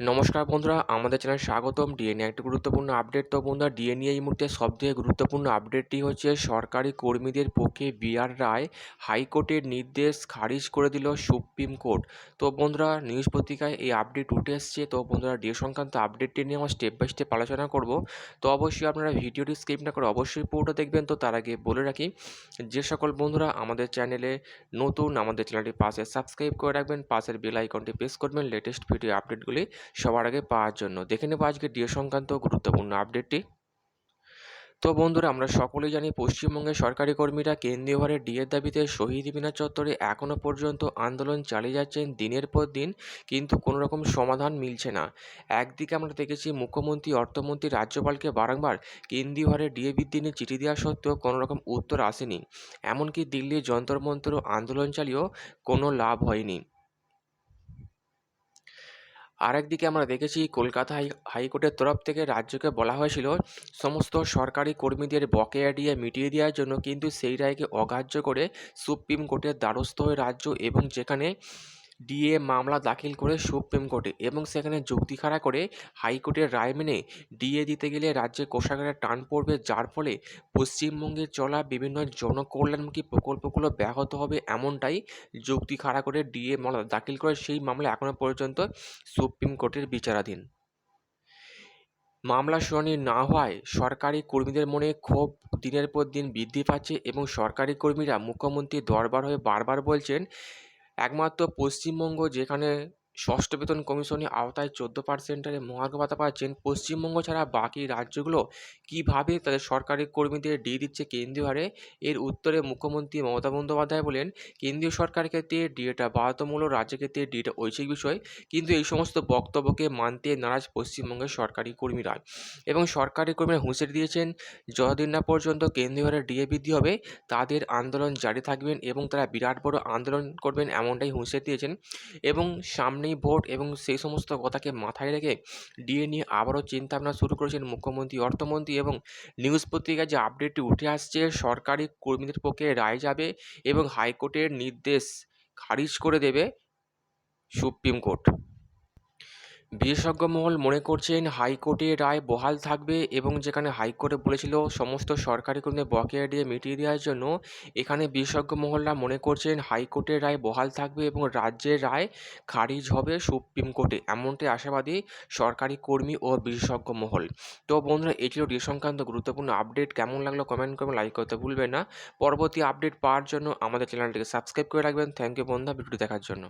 নমস্কার বন্ধুরা, আমাদের চ্যানেল স্বাগতম। ডিএনএ একটি গুরুত্বপূর্ণ আপডেট তো বন্ধুরা ডিএনএ এই মুহূর্তে সবথেকে গুরুত্বপূর্ণ আপডেটটি হচ্ছে সরকারি কর্মীদের পক্ষে বিআর রায় হাইকোর্টের নির্দেশ খারিজ করে দিল সুপ্রিম কোর্ট। তো বন্ধুরা, নিউজ পত্রিকায় এই আপডেট উঠে এসছে। তো বন্ধুরা ডিএ সংক্রান্ত আপডেটটি নিয়ে আমরা স্টেপ বাই স্টেপ আলোচনা করব। তো অবশ্যই আপনারা ভিডিওটি স্কিপ না করে অবশ্যই পুরোটা দেখবেন। তো তার আগে বলে রাখি, যে সকল বন্ধুরা আমাদের চ্যানেলে নতুন, আমাদের চ্যানেলটি পাশে সাবস্ক্রাইব করে রাখবেন। পাশের বেল আইকনটি প্রেস করবেন। লেটেস্ট ভিডিও আপডেটগুলি সবার আগে পাওয়ার জন্য। দেখে নেব আজকে ডিএ সংক্রান্ত গুরুত্বপূর্ণ আপডেটটি তো বন্ধুরা, আমরা সকলেই জানি পশ্চিমবঙ্গের সরকারি কর্মীরা কেন্দ্রীয় ভারে ডিএর দাবিতে শহীদ মিনার চত্বরে এখনও পর্যন্ত আন্দোলন চালিয়ে যাচ্ছেন দিনের পর দিন, কিন্তু কোনো রকম সমাধান মিলছে না। একদিকে আমরা দেখেছি মুখ্যমন্ত্রী, অর্থমন্ত্রী রাজ্যপালকে বারংবার কেন্দ্রীয় ডিএ বৃদ্ধি নিয়ে চিঠি দেওয়া সত্ত্বেও কোনো রকম উত্তর আসেনি। এমনকি দিল্লির যন্তর মন্তর আন্দোলন চালিয়েও কোনো লাভ হয়নি। আরেকদিকে আমরা দেখেছি কলকাতা হাই, হাইকোর্টের তরফ থেকে রাজ্যকে বলা হয়েছিল, সমস্ত সরকারি কর্মীদের বকেয়া দিয়ে মিটিয়ে দেওয়ার জন্য, কিন্তু সেই রায়কে অগ্রাহ্য করে সুপ্রিম কোর্টের দ্বারস্থ হয়ে রাজ্য এবং যেখানে ডিএ মামলা দাখিল করে সুপ্রিম কোর্টে এবং সেখানে যুক্তি খাড়া করে হাইকোর্টের রায় মেনে ডিএ দিতে গেলে রাজ্যে কোষাগারে টান পড়বে, যার ফলে পশ্চিমবঙ্গে চলা বিভিন্ন জনকল্যাণমুখী প্রকল্পগুলো ব্যাহত হবে এমনটাই যুক্তি খাড়া করে ডিএ মামলা দাখিল করে সেই মামলা এখনও পর্যন্ত সুপ্রিম কোর্টের বিচারাধীন। মামলা শুনানি না হওয়ায় সরকারি কর্মীদের মনে ক্ষোভ দিনের পর দিন বৃদ্ধি পাচ্ছে এবং সরকারি কর্মীরা মুখ্যমন্ত্রী দরবার হয়ে বারবার বলছেন একমাত্র পশ্চিমবঙ্গ যেখানে ষষ্ঠ বেতন কমিশনের আওতায় চোদ্দ পার্সেন্টের মহার্ঘ ভাতা পাচ্ছেন পশ্চিমবঙ্গ ছাড়া বাকি রাজ্যগুলো কীভাবে তাদের সরকারি কর্মীদের ডিএ দিচ্ছে কেন্দ্রীয় হারে? এর উত্তরে মুখ্যমন্ত্রী মমতা বন্দ্যোপাধ্যায় বলেন, কেন্দ্রীয় সরকারের ক্ষেত্রে ডিএটা বাধ্যতামূলক, রাজ্যের ক্ষেত্রে ডিএটা ঐচ্ছিক বিষয়। কিন্তু এই সমস্ত বক্তব্যকে মানতে নারাজ পশ্চিমবঙ্গের সরকারি কর্মীরা। এবং সরকারি কর্মীরা হুঁশিয়ারি দিয়েছেন, যতদিন না পর্যন্ত কেন্দ্রীয় হারে ডিএ বৃদ্ধি হবে, তাদের আন্দোলন জারি থাকবেন এবং তারা বিরাট বড় আন্দোলন করবেন এমনটাই হুঁশিয়ারি দিয়েছেন। এবং সামনে সামনেই ভোট এবং সেই সমস্ত কথাকে মাথায় রেখে ডিএ নিয়ে আবারও চিন্তাভাবনা শুরু করেছেন মুখ্যমন্ত্রী, অর্থমন্ত্রী এবং নিউজ পত্রিকায় যে আপডেটটি উঠে আসছে, সরকারি কর্মীদের পক্ষে রায় যাবে এবং হাইকোর্টের নির্দেশ খারিজ করে দেবে সুপ্রিম কোর্ট। বিশেষজ্ঞ মহল মনে করছেন হাইকোর্টের রায় বহাল থাকবে এবং যেখানে হাইকোর্টে বলেছিল সমস্ত সরকারি কর্মীদের বকেয়া দিয়ে মিটিয়ে দেওয়ার জন্য, এখানে বিশেষজ্ঞ মহলরা মনে করছেন হাইকোর্টের রায় বহাল থাকবে এবং রাজ্যের রায় খারিজ হবে সুপ্রিম কোর্টে এমনটাই আশাবাদী সরকারি কর্মী ও বিশেষজ্ঞ মহল। তো বন্ধুরা ছিল ডি সংক্রান্ত গুরুত্বপূর্ণ আপডেট। কেমন লাগল কমেন্ট করবেন, লাইক করতে ভুলবেন না। পরবর্তী আপডেট পাওয়ার জন্য আমাদের চ্যানেলটিকে সাবস্ক্রাইব করে রাখবেন। থ্যাংক ইউ বন্ধুরা, ভিডিওটি দেখার জন্য।